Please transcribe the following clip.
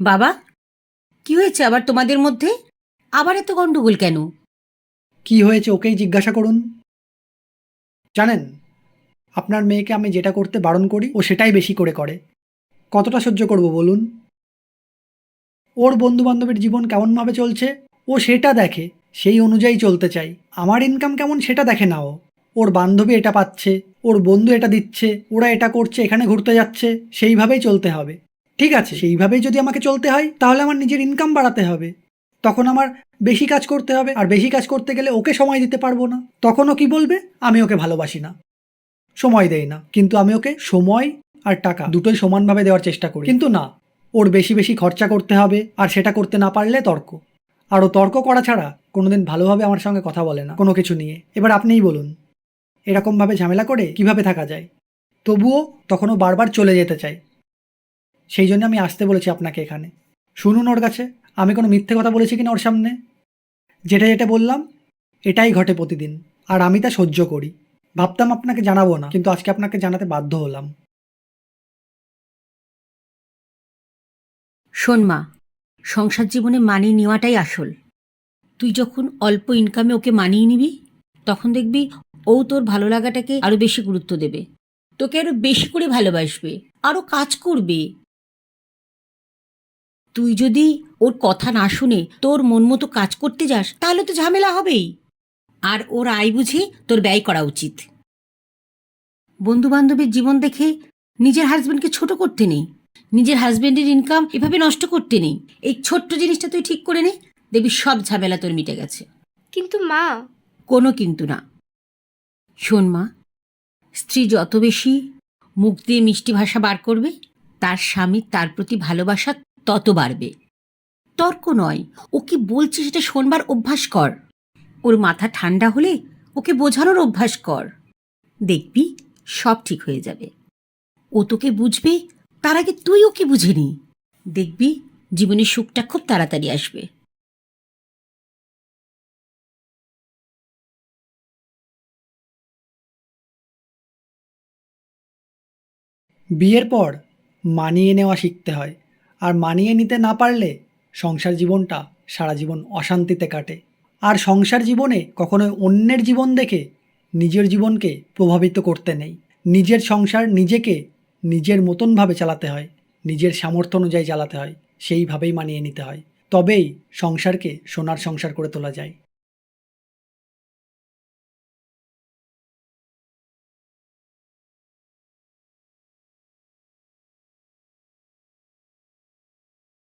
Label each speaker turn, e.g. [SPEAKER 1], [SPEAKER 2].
[SPEAKER 1] বাবা, কি হয়েছে আবার তোমাদের মধ্যে? আবার এত গন্ডগোল কেন?
[SPEAKER 2] কি হয়েছে ওকেই জিজ্ঞাসা করুন। জানেন, আপনার মেয়েকে আমি যেটা করতে বারণ করি, ও সেটাই বেশি করে করে। কতটা সহ্য করব বলুন? ওর বন্ধু বান্ধবের জীবন কেমনভাবে চলছে, ও সেটা দেখে, সেই অনুযায়ী চলতে চাই। আমার ইনকাম কেমন সেটা দেখে না ও ওর বান্ধবী এটা পাচ্ছে, ওর বন্ধু এটা দিচ্ছে, ওরা এটা করছে, এখানে ঘুরতে যাচ্ছে, সেইভাবেই চলতে হবে। ঠিক আছে, সেইভাবেই যদি আমাকে চলতে হয়, তাহলে আমার নিজের ইনকাম বাড়াতে হবে। তখন আমার বেশি কাজ করতে হবে, আর বেশি কাজ করতে গেলে ওকে সময় দিতে পারব না। তখনও কি বলবে? আমি ওকে ভালোবাসি না। সময় দেই না। কিন্তু আমি ওকে সময় আর টাকা দুটোই সমানভাবে দেওয়ার চেষ্টা করি। কিন্তু না, ওর বেশি বেশি খরচা করতে হবে, আর সেটা করতে না পারলে তর্ক। আর ও তর্ক করা ছাড়া কোনোদিন ভালোভাবে আমার সঙ্গে কথা বলে না, কোনো কিছু নিয়ে। এবার আপনিই বলুন, এরকমভাবে ঝামেলা করে কীভাবে থাকা যায়? তবুও তখনও বারবার চলে যেতে চাই। সেই জন্য আমি আসতে বলেছি আপনাকে এখানে। শুনুন ওর কাছে, আমি কোনো মিথ্যে কথা বলেছি কিনা ওর সামনে? যেটা যেটা বললাম, এটাই ঘটে প্রতিদিন, আর আমি তা সহ্য করি। ভাবতাম আপনাকে জানাব না, কিন্তু আজকে আপনাকে জানাতে বাধ্য হলাম।
[SPEAKER 1] শোন মা, সংসার জীবনে মানিয়ে নেওয়াটাই আসল। তুই যখন অল্প ইনকামে ওকে মানিয়ে নিবি, তখন দেখবি ও তোর ভালো লাগাটাকে আরও বেশি গুরুত্ব দেবে। তোকে আরও বেশি করে ভালোবাসবে, আরও কাজ করবে। তুই যদি ওর কথা না শুনে তোর মন মতো কাজ করতে যাস তাহলে তো ঝামেলা হবেই। আর ওর আয় বুঝে তোর ব্যয় করা উচিত। বন্ধু বান্ধবের জীবন দেখে নিজের হাজবেন্ডকে ছোট করতে নেই। নিজের হাজবেন্ডের ইনকাম এভাবে নষ্ট করতে নেই। এই ছোট্ট জিনিসটা তুই ঠিক করে নে দেখবি সব ঝামেলা তোর মিটে গেছে।
[SPEAKER 3] কিন্তু মা।
[SPEAKER 1] কোনো কিন্তু না। শোন মা স্ত্রী যত বেশি মুখ দিয়ে মিষ্টি ভাষা বার করবে তার স্বামী তার প্রতি ভালোবাসা তত বাড়বে। তর্ক নয়, ও কি বলছে সেটা শোনবার অভ্যাস কর। ওর মাথা ঠান্ডা হলে ওকে বোঝানোর অভ্যাস কর। দেখবি সব ঠিক হয়ে যাবে। ও তোকে বুঝবে, তার আগে তুই ওকে বুঝে নি। দেখবি জীবনের সুখটা খুব তাড়াতাড়ি আসবে।
[SPEAKER 2] বিয়ের পর মানিয়ে নেওয়া শিখতে হয়। আর মানিয়ে নিতে না পারলে সংসার জীবনটা সারা জীবন অশান্তিতে কাটে। আর সংসার জীবনে কখনোই অন্যের জীবন দেখে নিজের জীবনকে প্রভাবিত করতে নেই। নিজের সংসার নিজেকে নিজের মতনভাবে চালাতে হয়, নিজের সামর্থ্য অনুযায়ী চালাতে হয়, সেইভাবেই মানিয়ে নিতে হয়। তবেই সংসারকে সোনার সংসার করে তোলা যায়।